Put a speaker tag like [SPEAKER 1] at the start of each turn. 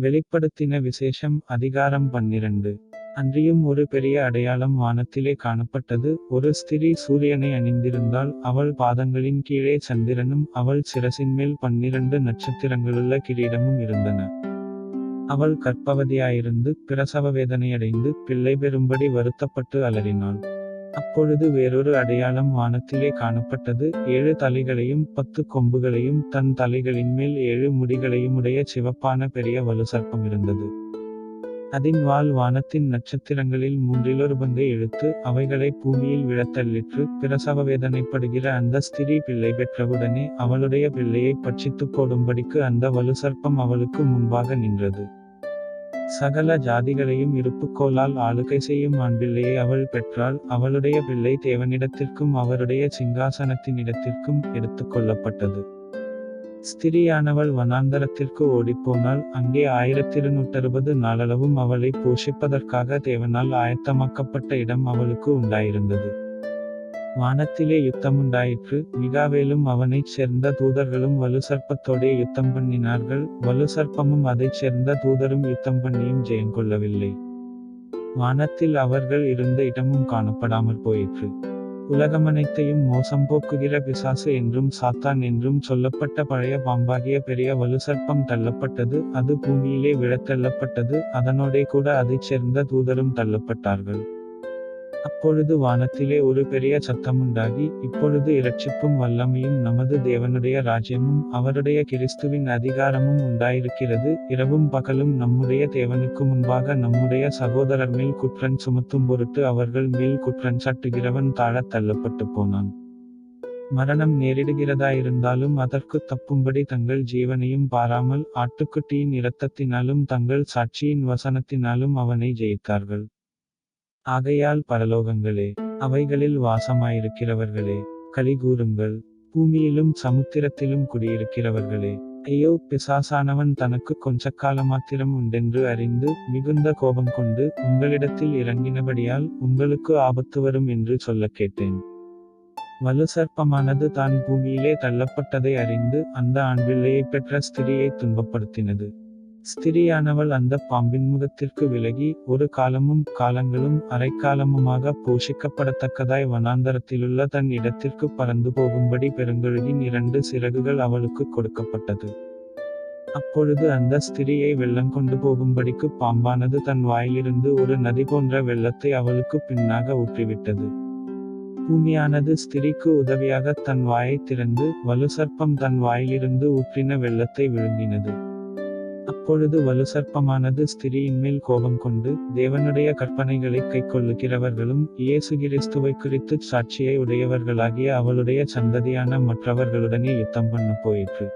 [SPEAKER 1] வெளிப்படுத்தின விசேஷம் அதிகாரம் பன்னிரண்டு. அன்றியும் ஒரு பெரிய அடையாளம் வானத்திலே காணப்பட்டது. ஒரு ஸ்திரீ சூரியனை அணிந்திருந்தால் அவள் பாதங்களின் கீழே சந்திரனும் அவள் சிரசின்மேல் பன்னிரண்டு நட்சத்திரங்களுள்ள கிரீடமும் இருந்தன. அவள் கற்பவதியாயிருந்து பிரசவ வேதனையடைந்து பிள்ளை பெறும்படி வருத்தப்பட்டு அலறினாள். அப்பொழுது வேறொரு அடையாளம் வானத்திலே காணப்பட்டது. ஏழு தலைகளையும் பத்து கொம்புகளையும் தன் தலைகளின் மேல் ஏழு முடிகளையுமுடைய சிவப்பான பெரிய வலுசர்ப்பம் இருந்தது. அதன் வால் வானத்தின் நட்சத்திரங்களில் மூன்றிலொரு பங்கை இழுத்து அவைகளை பூமியில் விழத்தள்ளிற்று பிரசவ வேதனைப்படுகிற அந்த ஸ்திரீ பிள்ளை பெற்றவுடனே அவளுடைய பிள்ளையை பட்சித்து போடும்படிக்கு அந்த வலுசர்ப்பம் அவளுக்கு முன்பாக நின்றது. சகல ஜாதிகளையும் இருப்புக்கோளால் ஆளுகை செய்யும் ஆண்பிள்ளையை அவள் பெற்றாள். அவளுடைய பிள்ளை தேவனிடத்திற்கும் அவருடைய சிங்காசனத்தினிடத்திற்கும் எடுத்துக்கொள்ளப்பட்டது ஸ்திரியானவள் வனாந்தரத்திற்கு ஓடிப்போனால் அங்கே ஆயிரத்தி இருநூற்றறுபது நாளளவும் அவளை போஷிப்பதற்காக தேவனால் ஆயத்தமாக்கப்பட்ட இடம் அவளுக்கு உண்டாயிருந்தது. வானத்திலே யுத்தமுண்டாயிற்று. மிகாவேலும் அவனைச் சேர்ந்த தூதர்களும் வலுசர்ப்பத்தோடே யுத்தம் பண்ணினார்கள். வலுசர்ப்பமும் அதைச் சேர்ந்த தூதரும் யுத்தம் பண்ணியும் ஜெயங்கொள்ளவில்லை வானத்தில் அவர்கள் இருந்த இடமும் காணப்படாமற் போயிற்று. உலகமனைத்தையும் மோசம் போக்குகிற பிசாசு என்றும் சாத்தான் என்றும் சொல்லப்பட்ட பழைய பாம்பாகிய பெரிய வலுசர்ப்பம் தள்ளப்பட்டது. அது பூமியிலே விழத்தள்ளப்பட்டது அதனோடே கூட அதைச் சேர்ந்த தூதரும் தள்ளப்பட்டார்கள். அப்பொழுது வானத்திலே ஒரு பெரிய சத்தமுண்டாகி இப்பொழுது இரட்சிப்பும் வல்லமையும் நமது தேவனுடைய ராஜ்யமும் அவருடைய கிறிஸ்துவின் அதிகாரமும் உண்டாயிருக்கிறது. இரவும் பகலும் நம்முடைய தேவனுக்கு முன்பாக நம்முடைய சகோதரர் மேல் குற்றன் சுமத்தும் பொருட்டு அவர்கள் மேல் குற்றன் சாட்டுகிறவன் தாழத் தள்ளப்பட்டு போனான். மரணம் நேரிடுகிறதாயிருந்தாலும் அதற்கு தப்பும்படி தங்கள் ஜீவனையும் பாராமல் ஆட்டுக்குட்டியின் இரத்தத்தினாலும் தங்கள் சாட்சியின் வசனத்தினாலும் அவனை ஜெயித்தார்கள். ஆகையால் பரலோகங்களே அவைகளில் வாசமாயிருக்கிறவர்களே கலிகூறுங்கள் பூமியிலும் சமுத்திரத்திலும் குடியிருக்கிறவர்களே ஐயோ பிசாசானவன் தனக்கு கொஞ்ச காலமாத்திரம் உண்டென்று அறிந்து மிகுந்த கோபம் கொண்டு உங்களிடத்தில் இறங்கினபடியால் உங்களுக்கு ஆபத்து வரும் என்று சொல்லக் கேட்டேன். வலு சர்ப்பமானது தான் பூமியிலே தள்ளப்பட்டதை அறிந்து அந்த ஆண்பிள்ளையை பெற்ற ஸ்திரியை துன்பப்படுத்தினது. ஸ்திரியானவள் அந்த பாம்பின் முகத்திற்கு விலகி ஒரு காலமும் காலங்களும் அரைக்காலமுமாக போஷிக்கப்படத்தக்கதாய் வனாந்தரத்திலுள்ள தன் இடத்திற்கு பறந்து போகும்படி பெருங்கழுகின் இரண்டு சிறகுகள் அவளுக்கு கொடுக்கப்பட்டது. அப்பொழுது அந்த ஸ்திரியை வெள்ளம் கொண்டு போகும்படிக்கு பாம்பானது தன் வாயிலிருந்து ஒரு நதி போன்ற வெள்ளத்தை அவளுக்கு பின்னாக ஊற்றிவிட்டது. பூமியானது ஸ்திரிக்கு உதவியாக தன் வாயை திறந்து வலுசர்ப்பம் தன் வாயிலிருந்து ஊற்றின வெள்ளத்தை விழுங்கினது. அப்பொழுது வலுசற்பமானது ஸ்திரியின் மேல் கோபம் கொண்டு தேவனுடைய கற்பனைகளை கைக்கொள்ளுகிறவர்களும் இயேசு கிறிஸ்துவை குறித்து சாட்சியை உடையவர்களாகிய அவளுடைய சந்ததியான மற்றவர்களுடனே யுத்தம் பண்ண போயிற்று.